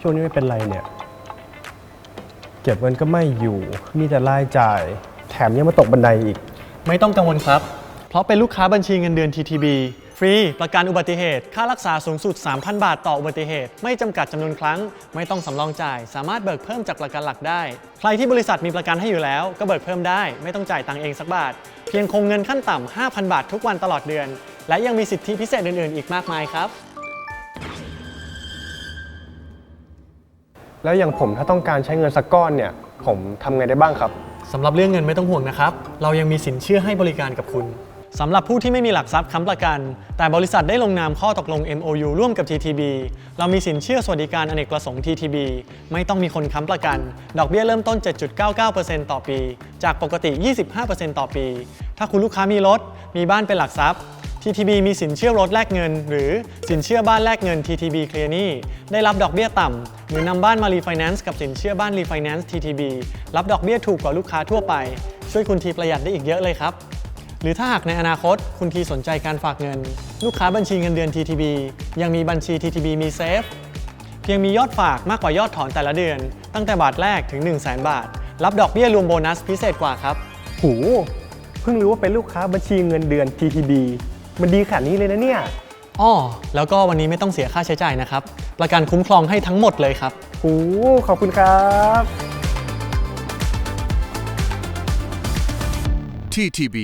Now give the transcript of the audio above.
ช่วงนี้ไม่เป็นไรเนี่ย เก็บเงินก็ไม่อยู่ มีแต่รายจ่าย แถมยังมาตกบันไดอีก ไม่ต้องกังวลครับ เพราะเป็นลูกค้าบัญชีเงินเดือน TTB ฟรีประกันอุบัติเหตุ ค่ารักษาสูงสุด 3,000 บาทต่ออุบัติเหตุ ไม่จำกัดจำนวนครั้ง ไม่ต้องสำรองจ่าย สามารถเบิกเพิ่มจากประกันหลักได้ ใครที่บริษัทมีประกันให้อยู่แล้ว ก็เบิกเพิ่มได้ ไม่ต้องจ่ายตังค์เองสักบาท เพียงคงเงินขั้นต่ำ5,000 บาททุกวันตลอดเดือน และยังมีสิทธิพิเศษอื่น ๆ อีกมากมายครับ แล้วอย่างผมถ้าต้องการใช้เงินสักก้อนเนี่ย ผมทำไงได้บ้างครับ สำหรับเรื่องเงินไม่ต้องห่วงนะครับ เรายังมีสินเชื่อให้บริการกับคุณ สำหรับผู้ที่ไม่มีหลักทรัพย์ค้ำประกัน แต่บริษัทได้ลงนามข้อตกลง MOU ร่วมกับ TTB เรามีสินเชื่อสวัสดิการอเนกประสงค์ TTB ไม่ต้องมีคนค้ำประกัน ดอกเบี้ยเริ่มต้น 7.99%ต่อปี จากปกติ 25%ต่อปี ถ้าคุณลูกค้ามีรถ มีบ้านเป็นหลักทรัพย์ TTB มีสินเชื่อรถแลกเงิน หรือสินเชื่อบ้านแลกเงิน TTB Clear หนี้ได้รับดอกเบี้ยต่ำ หรือนำบ้านมารีไฟแนนซ์กับสินเชื่อบ้านรีไฟแนนซ์ TTB รับดอกเบี้ยถูกกว่าลูกค้าทั่วไป ช่วยคุณทีประหยัดได้อีกเยอะเลยครับ หรือถ้าหากในอนาคตคุณทีสนใจการฝากเงิน ลูกค้าบัญชีเงินเดือน TTB ยังมีบัญชี TTB มีเซฟเพียงมียอดฝากมากกว่ายอดถอนแต่ละเดือน ตั้งแต่บาทแรกถึง 1 0 0 0 0แบาท รับดอกเบี้ยรวมโบนัสพิเศษกว่าครับ หู เพิ่งรู้ว่าเป็นลูกค้าบัญชีเงินเดือน TTB มันดีขนาดนี้เลยนะเนี่ย อ้อแล้วก็วันนี้ไม่ต้องเสียค่าใช้จ่ายนะครับ ประกันคุ้มครองให้ทั้งหมดเลยครับหูขอบคุณครับ TTB